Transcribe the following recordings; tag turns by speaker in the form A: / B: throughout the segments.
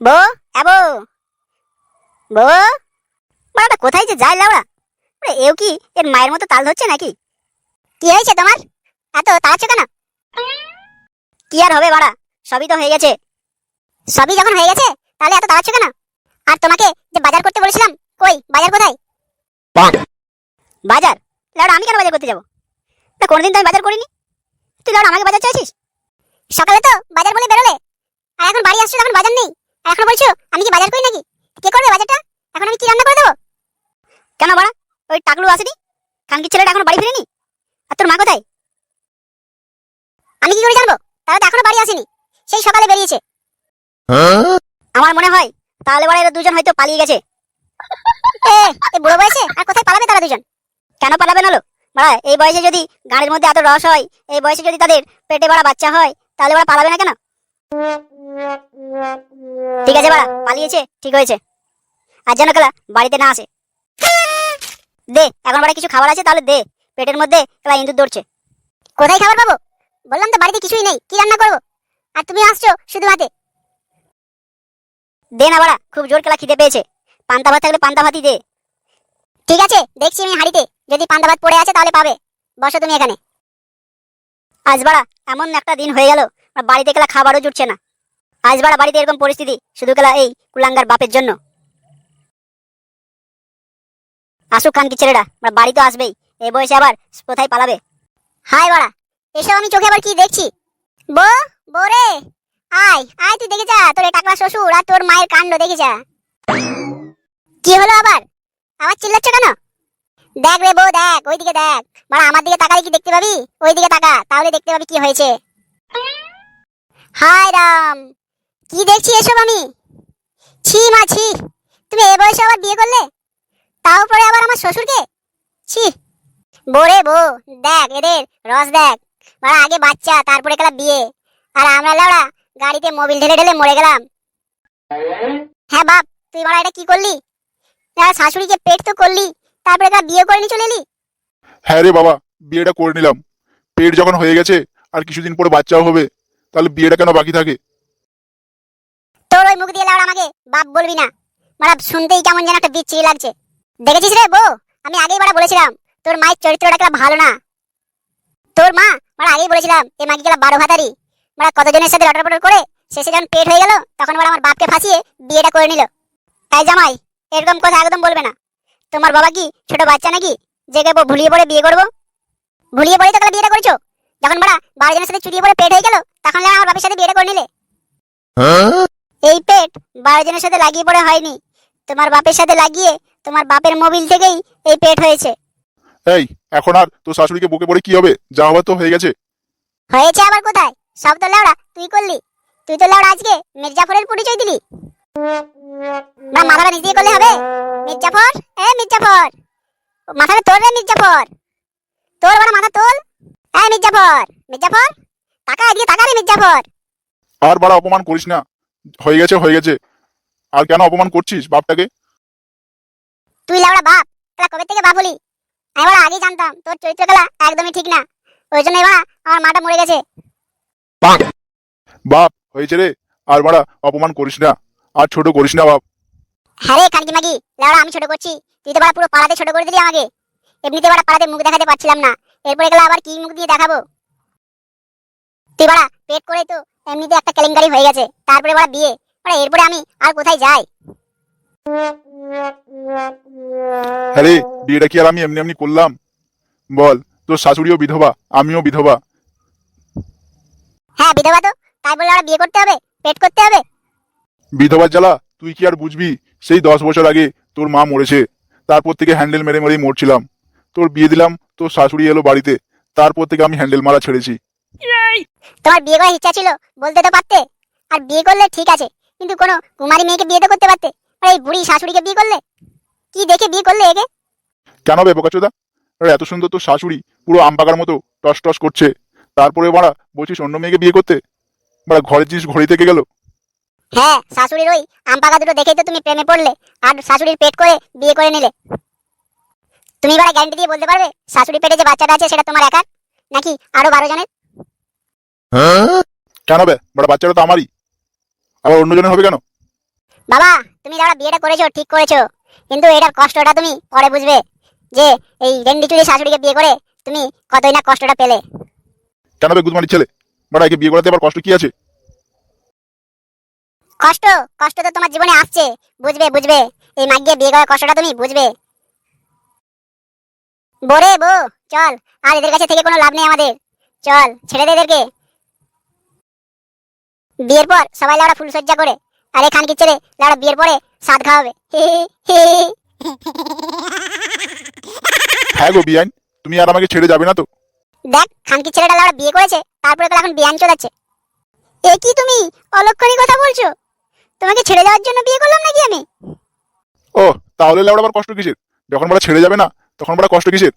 A: বউ এবো বউ। বাড়াটা কোথায় যে যায় লাউড়া? আরে এও কি এর মায়ের মতো তাল ধরছে নাকি? কি হয়েছে তোমার? এত তাড়াচ্ছ কেন? কি আর হবে বাড়া সবই তো হয়ে গেছে। সবই যখন হয়ে গেছে তাহলে এত তাড়াচ্ছ কেন? আর তোমাকে যে বাজার করতে বলেছিলাম কই বাজার কোথায়? বাজার। লাউড়া আমি কেন বাজার করতে যাব? না কোনোদিন তো আমি বাজার করিনি। তুই লাউড়া আমাকে বাজার চাইছিস? সকালে তো বাজার বলে বেরোলে। আর এখন বাড়ি আসছো তখন বাজার নেই। আর এখন বলছো আমি কি বাজার করি নাকি? কে করবে বাজারটা? এখন আমি কি রান্না করে দেবো? কেন বাড়া ওই টাকলু আসেনি? খানকির ছেলেটা এখন বাড়ি ফিরেনি? আর তোর মা কোথায়? আমি কি করে জানব? তারা তো এখনও বাড়ি আসেনি। সেই সকালে বেরিয়েছে। আমার মনে হয় তাহলে বাড়া এরা দুজন হয়তো পালিয়ে গেছে। এ বুড়ো বয়সে? আর কোথায় পালাবে তারা দুজন? কেন পালাবে নালো বাড়া এই বয়সে যদি গাড়ির মধ্যে এত রস হয়, এই বয়সে যদি তাদের পেটে বাড়া বাচ্চা হয়, তাহলে বাড়া পালাবে না কেন? ঠিক আছে বাড়া পালিয়েছে, ঠিক হয়েছে। আর যেন কেলা বাড়িতে না আসে। দে, এখন বাড়ি কিছু খাবার আছে, তাহলে দে, পেটের মধ্যে কেলা ইঁদুর দৌড়ছে কোথায় খাবার পাবো? বললাম তো বাড়িতে কিছুই নেই, কি রান্না করব? আর তুমি আসছো শুধু হাতে। দে না বাড়া খুব জোর কেলা খিদে পেয়েছে। পান্তা ভাত থাকলে পান্তা ভাতই দে। ঠিক আছে, দেখছি আমি হাড়িতে। যদি ভাত পড়ে আছে তাহলে পাবে। বসো তুমি এখানে। আজ বাড়া, এমন একটা দিন হয়ে গেল বাড়িতে কেলা খাবারও জুটছে না। আজ বাড়া, বাড়িতে এরকম পরিস্থিতি, শুধু কেলা এই কুলাঙ্গার বাপের জন্য। আসুক খান কি ছেলেটা আমরা বাড়ি তো আসবেই এই বয়সে আবার কোথায় পালাবে? হাই বাড়া, এসব আমি চোখে আবার কি দেখছি? বো বো রে আয় আয় তুই দেখে যা, তোর টাকলা শ্বশুর আর তোর মায়ের কাণ্ড দেখে যা। কি হলো আবার? আবার চিল্লাচ্ছ কেন? দেখ রে বউ, দেখ, ওইদিকে দেখ। বাড়া আমার দিকে তাকালে কি দেখতে পাবি? ওইদিকে তাকা, তাহলে দেখতে পাবি কি হয়েছে। হায় রাম! কি দেখছি এসব আমি? ছি মা, ছি। তুমি এ বয়সে আবার বিয়ে করলে? তাও পরে আবার আমার শ্বশুরকে? ছি। বোরে বো দেখ, এদের রস দেখ। বাড়া আগে বাচ্চা, তারপরে গেলাম বিয়ে। আর আমরা লাউড়া, গাড়িতে মোবিল ঢেলে ঢেলে মরে গেলাম। হ্যাঁ বাপ, তুই বাড়া এটা কি করলি? না শাশুড়িকে পেট তো করলি তারপরে গেলা বিয়ে করে নিয়ে চলে এলি?
B: হ্যাঁ রে বাবা বিয়েটা করে নিলাম। পেট যখন হয়ে গেছে আর কিছুদিন পরে বাচ্চাও হবে তাহলে বিয়েটা কেন বাকি থাকে?
A: তোর ওই মুখ দিয়ে লাউড়া আমাকে বাপ বলবি না। মারা শুনতেই কেমন যেন একটা বিচ্ছিরি লাগছে। দেখেছিস রে বউ? আমি আগেই বাড়া বলেছিলাম তোর মায়ের চরিত্রটা কেলা ভালো না। তোর মা মারা আগেই বলেছিলাম এ মাকে গেলা বারো ভাতারি মারা কতজনের সাথে লটর পটর করে শেষে যখন পেট হয়ে গেল তখন মারা আমার বাপকে ফাঁসিয়ে বিয়েটা করে নিল। তাই জামাই এরকম কথা একদম বলবে না। তোমার বাবা কি ছোট বাচ্চা নাকি? যে কেবো ভুলিয়ে পড়ে বিয়ে করব? ভুলিয়ে পড়ে তো তাহলে বিয়েটা করেছ? যখন মারা বারো জনের সাথে চুরিয়ে পড়ে পেট হয়ে গেল তখন আমার বাপের সাথে বিয়েটা করে নিলে। এই পেট বারো জনের সাথে লাগিয়ে পড়ে হয়নি। তোমার বাপের সাথে লাগিয়ে তোমার বাপের মোবিল থেকেই এই পেট হয়েছে।
B: এই এখন আর তোর শাশুড়িকে বুকে পড়ে কি হবে? যা হবার তো হয়ে গেছে।
A: হয়েছে আবার কোথায়? সব তো লেওড়া তুই করলি। তুই তো লেওড়া আজকে মির্জাফরের পরিচয় দিলি। বা মাথাটা নিচ করলে হবে? মির্জাফর? এ মির্জাফর! মাথাটা তোর রে মির্জাফর! তোর বড় মাথা তোল! এ মির্জাফর! মির্জাফর! টাকা এদিকে টাকা রে মির্জাফর!
B: আর বাড়া অপমান করিস না। হয়ে গেছে হয়ে গেছে। আর কেন অপমান করছিস বাপটাকে?
A: তুই লেওড়া বাপ তাহলে কবে থেকে বাপ হলি? আমি বড় আগেই জানতাম তোর চরিত্র খেলা একদমই ঠিক না। ওই জন্য এবার আমার মাটা মরে গেছে।
B: বাপ! হয়েছে রে। আর বাড়া অপমান করিস না। আর ছোট করিস না বাপ।
A: হ্যাঁ রে কানকি মাগি লেওড়া আমি ছোট করছি। তুই তো বড় পুরো পাড়াতে ছোট করে দিলি আমাকে। এমনিতে বড় পাড়াতে মুখ দেখাতে পারছিলাম না। এরপরে গেলে আবার কি মুখ দিয়ে দেখাবো? তুই বড়া পেট করে তো এমনিতে একটা কেলেঙ্কারি হয়ে গেছে। তারপরে বড়া বিয়ে। বড়া এরপরে আমি আর কোথায় যাই?
B: হ্যাঁ রে বিয়েটা কি আর আমি এমনি এমনি করলাম? বল তোর শাশুড়িও বিধবা আমিও বিধবা।
A: হ্যাঁ বিধবা তো। তাই বলে ওরা বিয়ে করতে হবে? পেট করতে হবে?
B: বিধবার জ্বালা তুই কি আর বুঝবি? সেই দশ বছর আগে তোর মা মরেছে। তারপর থেকে হ্যান্ডেল মেরে মেরেই মরছিলাম। তোর বিয়ে দিলাম তোর শাশুড়ি এলো বাড়িতে। তারপর থেকে আমি হ্যান্ডেল মারা ছেড়েছি।
A: তোমার বিয়ে করার ইচ্ছা ছিল বলতে তো পারতে। আর বিয়ে করলে ঠিক আছে কিন্তু কোনো কুমারী মেয়েকে বিয়ে তো করতে পারতে। আর এই বুড়ি শাশুড়িকে বিয়ে করলে? কি দেখে বিয়ে করলে একে?
B: কেন বে বোকাচোদা? আরে এত সুন্দর তোর শাশুড়ি পুরো আম পাকার মতো টস টস করছে। তারপরে বাড়া বলছিস অন্য মেয়েকে বিয়ে করতে? বাড়া ঘরের জিনিস ঘড়ি থেকে গেল।
A: হ্যাঁ। শাশুড়ির ওই আম পাকা দুটো দেখেই তো তুমি প্রেমে পড়লে আর শাশুড়ির পেট করে বিয়ে করে নিলে। তুমি এবার গ্যারান্টি দিয়ে বলতে পারবে শাশুড়ি পেটে যে বাচ্চাটা আছে সেটা তোমার একার নাকি আরও বারো জনের?
B: কেন বে? বড় বাচ্চাটা তো আমারই। আবার অন্যজনের হবে কেন?
A: বাবা তুমি যারা বিয়েটা করেছ ঠিক করেছ। কিন্তু এটার কষ্টটা তুমি পরে বুঝবে যে এই রেন্ডি চুরি শাশুড়িকে বিয়ে করে তুমি কতই না কষ্টটা পেলে।
B: কেন বে গুদমানির ছেলে? বড় একে বিয়ে করাতে আবার কষ্ট কি আছে?
A: কষ্ট কষ্ট তো তোমার জীবনে আসছে। বুঝবে বুঝবে। এই মাগিয়ে বিয়ে করার কষ্টটা তুমি বুঝবে। বোরে বো চল। আর এদের কাছে থেকে কোনো লাভ নেই আমাদের। চল ছেড়ে দে এদেরকে। বিয়ের পর সবাই লাউড়া ফুল সজ্জা করে। আর এই খানকির ছেলে লাউড়া বিয়ের পরে সাদ খাওয়াবে।
B: হ্যাঁ গো বিয়াইন তুমি আর আমাকে ছেড়ে যাবে না তো।
A: দেখ খানকির ছেলেটা লাউড়া বিয়ে করেছে তারপরে তো এখন বিয়ান চলাচ্ছে এ কি তুমি? অলক্ষণী কথা বলছো? তোমাকে ছেড়ে যাওয়ার জন্য বিয়ে করলাম নাকি আমি?
B: ও তাহলে লেওড়া আবার কষ্ট কিসের? যখন বড় ছেড়ে যাবে না তখন বড় কষ্ট কিসের?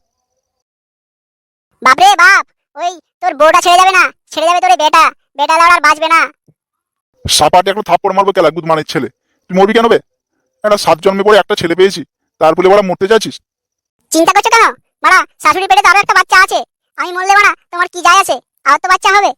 A: বাপরে বাপ! ওই তোর বউটা ছেড়ে যাবে না ছেড়ে যাবে তোর বেটা। বেটা লাউড়া আর বাঁচবে না।
B: সাপাটে একটা থাপ্পড় মারবো কেলা গুদমানের ছেলে। তুই মরবি কেন বে? একটা সাত জন্মে পরে একটা ছেলে পেয়েছি তার বলে বড় মরতে যাচ্ছিস?
A: চিন্তা করছ কেন? মারা শাশুড়ি পেটে তো আরও একটা বাচ্চা আছে। আমি মরলে মারা তোমার কি যায় আছে? আর তো বাচ্চা হবে।